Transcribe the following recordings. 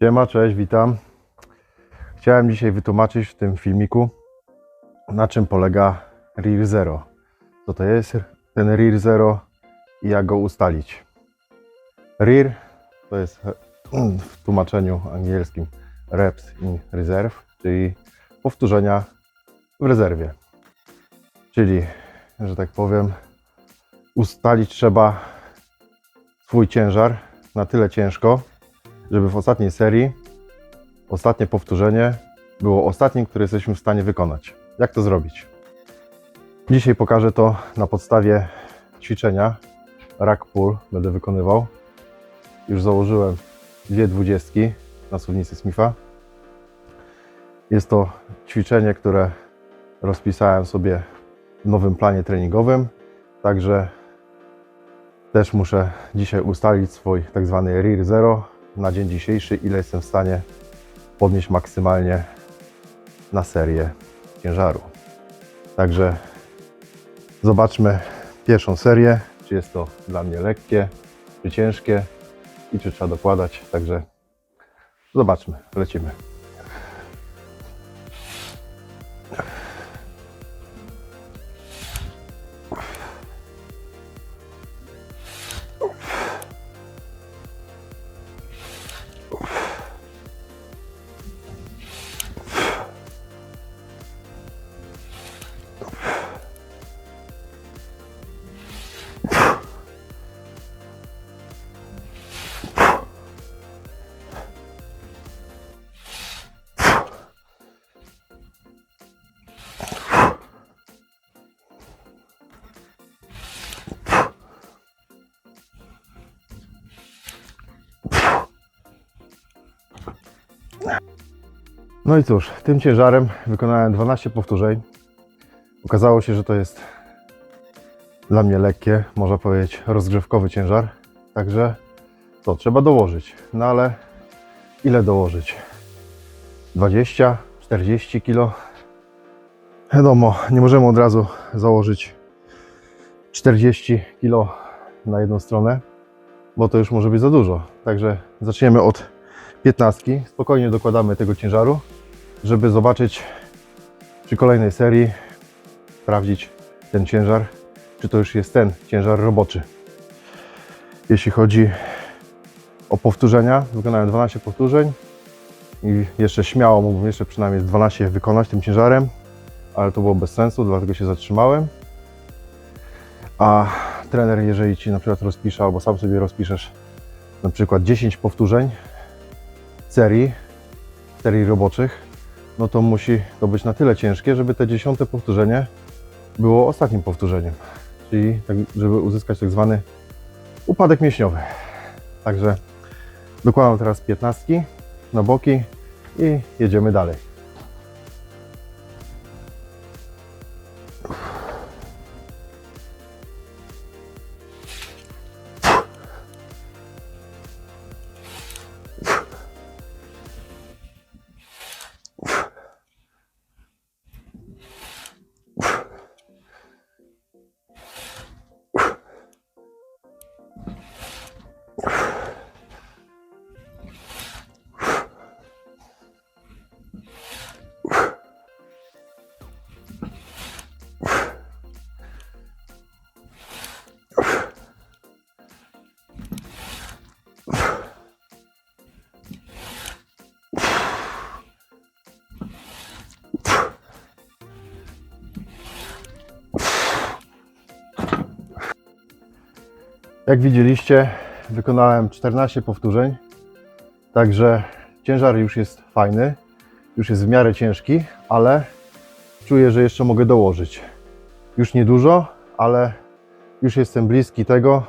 Siema, cześć, witam. Chciałem dzisiaj wytłumaczyć w tym filmiku, na czym polega Rear Zero. Co to jest ten Rear Zero i jak go ustalić. Rear to jest w tłumaczeniu angielskim Reps in Reserve, czyli powtórzenia w rezerwie. Czyli, że tak powiem, ustalić trzeba swój ciężar na tyle ciężko, żeby w ostatniej serii ostatnie powtórzenie było ostatnim, które jesteśmy w stanie wykonać. Jak to zrobić? Dzisiaj pokażę to na podstawie ćwiczenia rack pull będę wykonywał. Już założyłem dwie dwudziestki na suwnicy Smitha. Jest to ćwiczenie, które rozpisałem sobie w nowym planie treningowym, także też muszę dzisiaj ustalić swój tak zwany rear zero na dzień dzisiejszy, ile jestem w stanie podnieść maksymalnie na serię ciężaru. Także zobaczmy pierwszą serię, czy jest to dla mnie lekkie, czy ciężkie i czy trzeba dokładać. Także zobaczmy, lecimy. No i cóż, tym ciężarem wykonałem 12 powtórzeń. Okazało się, że to jest dla mnie lekkie, można powiedzieć rozgrzewkowy ciężar. Także to trzeba dołożyć. No ale ile dołożyć? 20, 40 kg? Wiadomo, nie możemy od razu założyć 40 kg na jedną stronę, bo to już może być za dużo. Także zaczniemy od 15. Spokojnie dokładamy tego ciężaru, żeby zobaczyć przy kolejnej serii, sprawdzić ten ciężar, czy to już jest ten ciężar roboczy. Jeśli chodzi o powtórzenia, wykonałem 12 powtórzeń i jeszcze śmiało mógłbym jeszcze przynajmniej z 12 wykonać tym ciężarem, ale to było bez sensu, dlatego się zatrzymałem. A trener, jeżeli Ci na przykład rozpisze, albo sam sobie rozpiszesz na przykład 10 powtórzeń, serii, serii roboczych, no to musi to być na tyle ciężkie, żeby te dziesiąte powtórzenie było ostatnim powtórzeniem. Czyli tak, żeby uzyskać tak zwany upadek mięśniowy. Także dokładam teraz 15 na boki i jedziemy dalej. Jak widzieliście, wykonałem 14 powtórzeń, także ciężar już jest fajny, już jest w miarę ciężki, ale czuję, że jeszcze mogę dołożyć. Już niedużo, ale już jestem bliski tego,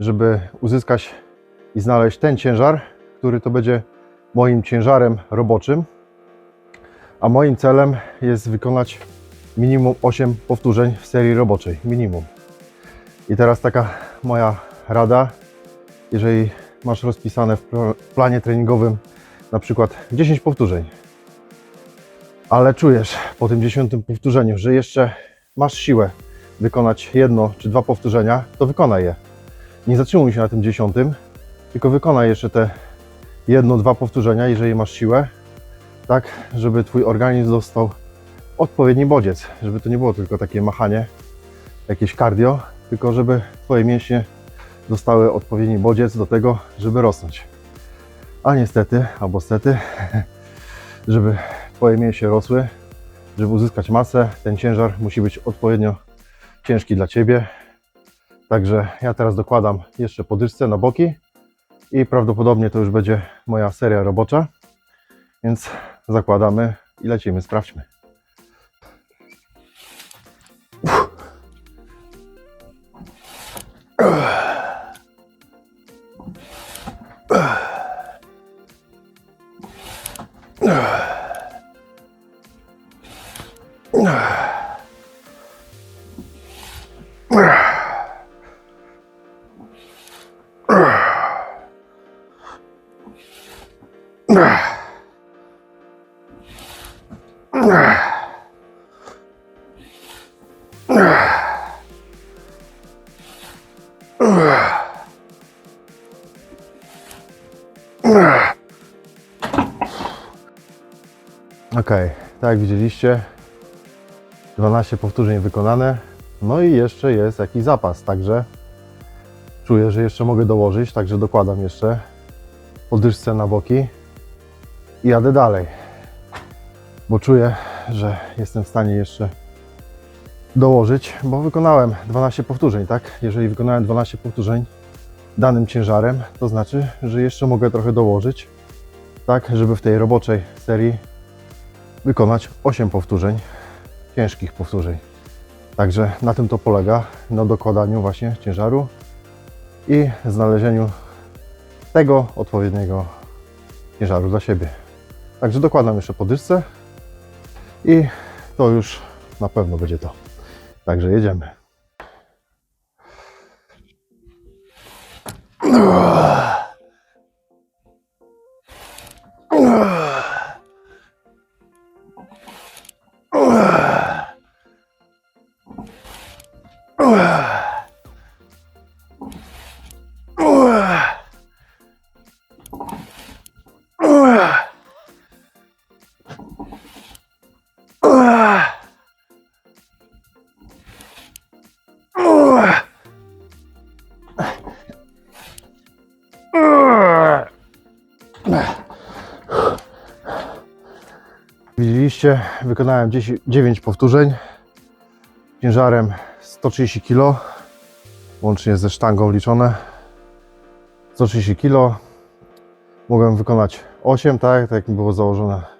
żeby uzyskać i znaleźć ten ciężar, który to będzie moim ciężarem roboczym. A moim celem jest wykonać minimum 8 powtórzeń w serii roboczej. Minimum. I teraz taka moja rada, jeżeli masz rozpisane w pl- planie treningowym na przykład 10 powtórzeń, ale czujesz po tym 10 powtórzeniu, że jeszcze masz siłę wykonać jedno czy dwa powtórzenia, to wykonaj je. Nie zatrzymuj się na tym 10, tylko wykonaj jeszcze te jedno, dwa powtórzenia, jeżeli masz siłę, tak, żeby twój organizm dostał odpowiedni bodziec, żeby to nie było tylko takie machanie, jakieś cardio, tylko żeby twoje mięśnie dostały odpowiedni bodziec do tego, żeby rosnąć. A niestety, albo stety, żeby twoje mięśnie rosły, żeby uzyskać masę, ten ciężar musi być odpowiednio ciężki dla ciebie. Także ja teraz dokładam jeszcze podyszce na boki i prawdopodobnie to już będzie moja seria robocza. Więc zakładamy i lecimy, sprawdźmy. Ok, tak jak widzieliście, 12 powtórzeń wykonane. No i jeszcze jest jakiś zapas, także czuję, że jeszcze mogę dołożyć, także dokładam jeszcze podyszce na boki i jadę dalej, bo czuję, że jestem w stanie jeszcze dołożyć, bo wykonałem 12 powtórzeń, tak? Jeżeli wykonałem 12 powtórzeń danym ciężarem, to znaczy, że jeszcze mogę trochę dołożyć, tak, żeby w tej roboczej serii wykonać 8 powtórzeń, ciężkich powtórzeń. Także na tym to polega, na dokładaniu właśnie ciężaru i znalezieniu tego odpowiedniego ciężaru dla siebie. Także dokładam jeszcze podyszce i to już na pewno będzie to. Także jedziemy. Widzieliście, wykonałem 10, 9 powtórzeń ciężarem 130 kg, łącznie ze sztangą liczone. 130 kg. Mogłem wykonać 8, tak, tak jak było założone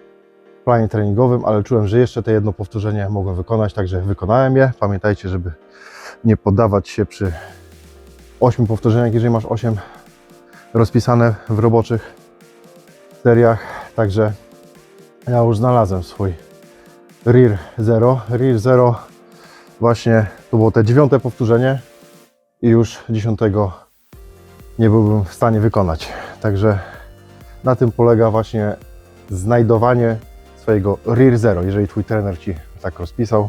planie treningowym, ale czułem, że jeszcze te jedno powtórzenie mogłem wykonać, także wykonałem je. Pamiętajcie, żeby nie poddawać się przy 8 powtórzeniach, jeżeli masz 8 rozpisane w roboczych seriach. Także ja już znalazłem swój Rear Zero. Rear Zero właśnie to było te dziewiąte powtórzenie i już dziesiątego nie byłbym w stanie wykonać. Także na tym polega właśnie znajdowanie swojego Rear Zero. Jeżeli Twój trener Ci tak rozpisał,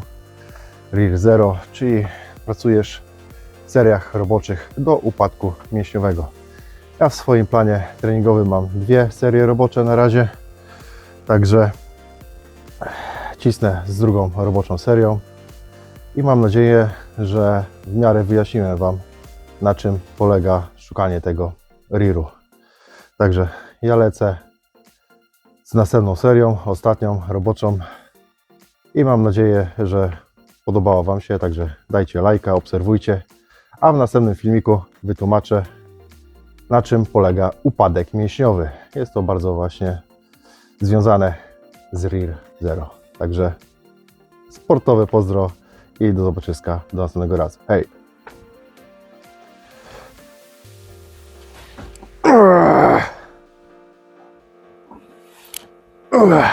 Rear Zero, czyli pracujesz w seriach roboczych do upadku mięśniowego. Ja w swoim planie treningowym mam dwie serie robocze na razie. Także cisnę z drugą roboczą serią i mam nadzieję, że w miarę wyjaśniłem Wam, na czym polega szukanie tego riru. Także ja lecę z następną serią, ostatnią roboczą i mam nadzieję, że podobało Wam się, także dajcie lajka, obserwujcie, a w następnym filmiku wytłumaczę, na czym polega upadek mięśniowy. Jest to bardzo właśnie związane z RIR Zero. Także sportowe pozdro i do zobaczyska do następnego razu. Hej! うわ。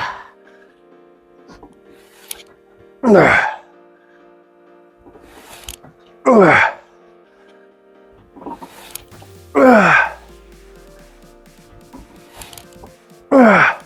うわ。うわ。うわ。うわ。